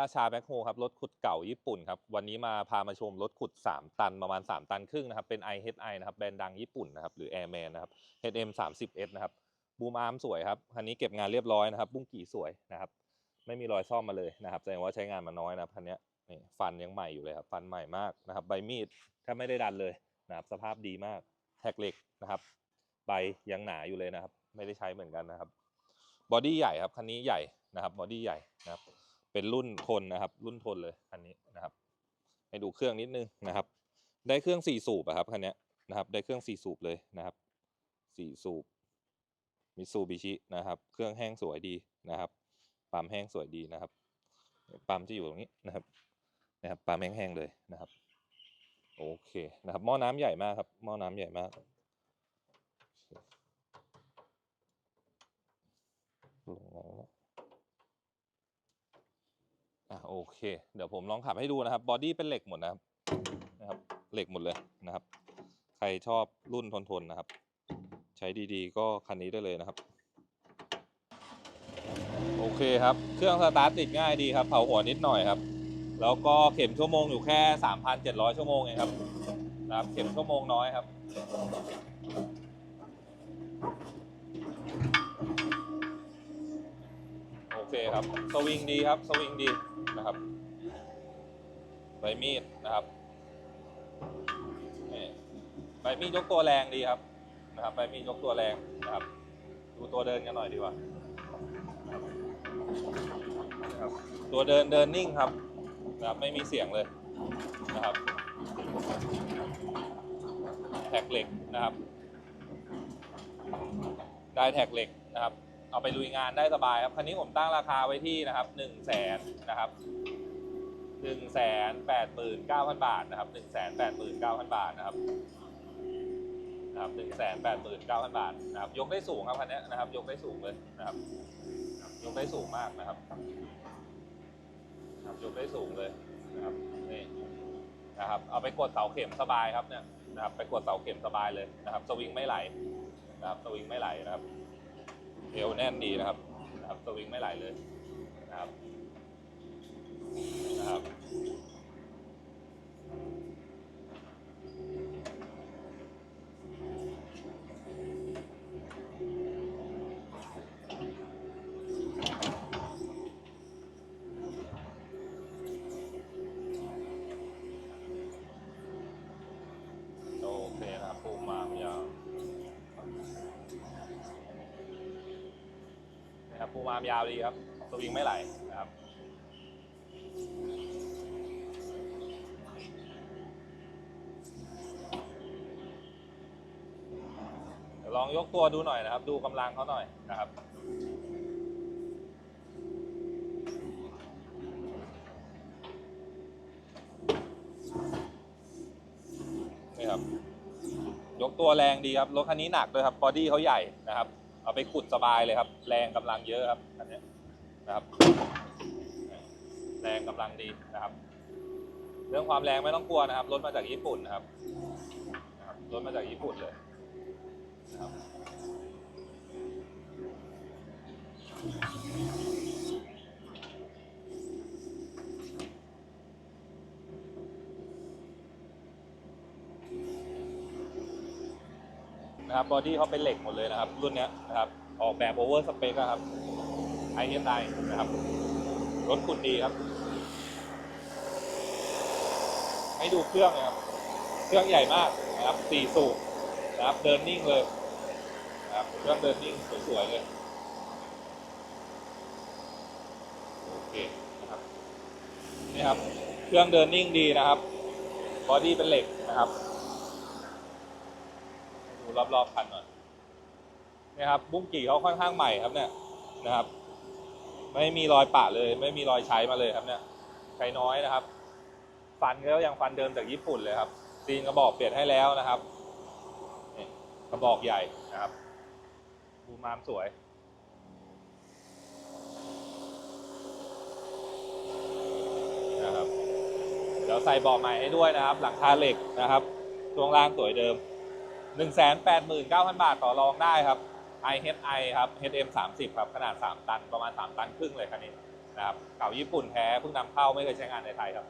ราชาแบ็คโฮครับรถขุดเก่าญี่ปุ่นครับวันนี้มาพามาชมรถขุด 3 ตันประมาณ 3 ตันครึ่งนะครับเป็น IHI นะครับแบรนด์ดังญี่ปุ่นนะครับหรือ Airman นะครับ HM 3 0 S นะครับบูมอาร์มสวยครับคันนี้เก็บงานเรียบร้อยนะครับ บุ้งกี่สวยนะครับไม่มีรอยซ่อมมาเลยนะครับแสดงว่าใช้งานมาน้อยนะครับคันนี้นี่ฟันยังใหม่อยู่เลยครับฟันใหม่มากนะครับใบมีดแทบไม่ได้ดันเลยนะครับสภาพดีมากแท็กเหล็กนะครับใบยังหนาอยู่เลยนะครับ ไม่ได้ใช้เหมือนกันนะครับบอดี้ใหญ่ครับคันนี้ใหญ่นะครับบอดี้ใหญ่นะครับ เป็นรุ่นทนนะครับ รุ่นทนเลยคันนี้นะครับ ให้ดูเครื่องนิดนึงนะครับ ได้เครื่องสี่สูบอะครับคันนี้นะครับ ได้เครื่องสี่สูบเลยนะครับสี่สูบมิซูบิชินะครับ เครื่องแห้งสวยดีนะครับปั๊มแห้งสวยดีนะครับปั๊มจะอยู่ตรงนี้นะครับ นะครับปั๊มแห้งๆเลยนะครับ โอเคนะครับ หม้อน้ำใหญ่มากครับ หม้อน้ำใหญ่มากลงแล้ว อะโอ เค เดี๋ยวผมลองขับให้ดูนะครับ บอดี้เป็นเหล็กหมดนะครับ นะครับ เหล็กหมดเลยนะครับ ใครชอบรุ่นทนๆนะครับ ใช้ดีๆ ก็คันนี้ได้เลยนะครับ โอเคครับ เครื่องสตาร์ทติดง่ายดีครับเผาหัวนิดหน่อยครับ แล้วก็เข็มชั่วโมงอยู่แค่ 3,700 ชั่วโมงเองครับนะครับเข็มชั่วโมงน้อยครับโอเคครับ สวิงดีครับ สวิงดี นะครับใบมีดนะครับใบมีดยกตัวแรงดีครับนะครับใบมีดยกตัวแรงนะครับ ดูตัวเดินกันหน่อยดีกว่าตัวเดินเดินนิ่งครับนะครับไม่มีเสียงเลยนะครับแท็กเหล็กนะครับได้แท็กเหล็กนะครับ เอาไปลุยงานได้สบายครับคันนี้ผมตั้งราคาไว้ที่นะครับหนึ่งแสนนะครับหนึ่งแสนแปดหมื่นเก้าพันบาทนะครับหนึ่งแสนแปดหมื่นเก้าพันบาทนะครับนะครับหนึ่งแสนแปดหมื่นเก้าพันบาทนะครับ ยกได้สูงครับคันนี้นะครับ ยกได้สูงเลยนะครับ ยกได้สูงมากนะครับครับยกได้สูงเลยนะครับนี่นะครับ เอาไปกดเสาเข็มสบายครับเนี่ยนะครับ ไปกดเสาเข็มสบายเลยนะครับ สวิงไม่ไหลนะครับ สวิงไม่ไหลนะครับ เอวแน่นดีนะครับนะครับสวิงไม่ไหลเลยนะครับนะครับโอเคนะครับปูมามยาว นะครับ ปูมามยาวดีครับสวิงไม่ไหลนะครับเดี๋ยวลองยกตัวดูหน่อยนะครับ ดูกำลังเขาหน่อยนะครับนี่ครับ ยกตัวแรงดีครับรถคันนี้หนักด้วยครับบอดี้เขาใหญ่นะครับ เอาไปขุดสบายเลยครับ แรงกำลังเยอะครับอันนี้นะครับ แรงกำลังดีนะครับ เรื่องความแรงไม่ต้องกลัวนะครับรถมาจากญี่ปุ่นนะครับรถมาจากญี่ปุ่นเลยนะครับ นะครับบอดี้เขาเป็นเหล็กหมดเลยนะครับ รุ่นนี้นะครับ ออกแบบโอเวอร์สเปคครับ ISI นะครับ รถขุดดีครับ ให้ดูเครื่องนะครับ เครื่องใหญ่มากนะครับสี่สูบนะครับเดินนิ่งเลยนะครับเครื่องเดินนิ่งสวยๆเลยโอเคนะครับนี่ครับ เครื่องเดินนิ่งดีนะครับบอดี้เป็นเหล็กนะครับ ดูรอบๆคันหน่อยนี่ครับบุ้งกี่เขาค่อนข้างใหม่ครับเนี่ยนะครับ ไม่มีรอยปะเลย ไม่มีรอยใช้มาเลยครับเนี่ย ใช้น้อยนะครับ ฟันก็ยังฟันเดิมจากญี่ปุ่นเลยครับซีนกระบอกเปลี่ยนให้แล้วนะครับกระบอกใหญ่นะครับ ดูมามสวยนะครับเดี๋ยวใส่เบอกใหม่ให้ด้วยนะครับ หลังคาเหล็กนะครับช่วงล่างสวยเดิม 189,000 บาทต่อรองได้ครับ IHI ครับ HM 30ครับขนาด 3 ตันประมาณ 3 ตันครึ่งเลยคันนี้นะครับเก่าญี่ปุ่นแท้เพิ่งนำเข้าไม่เคยใช้งานในไทยครับ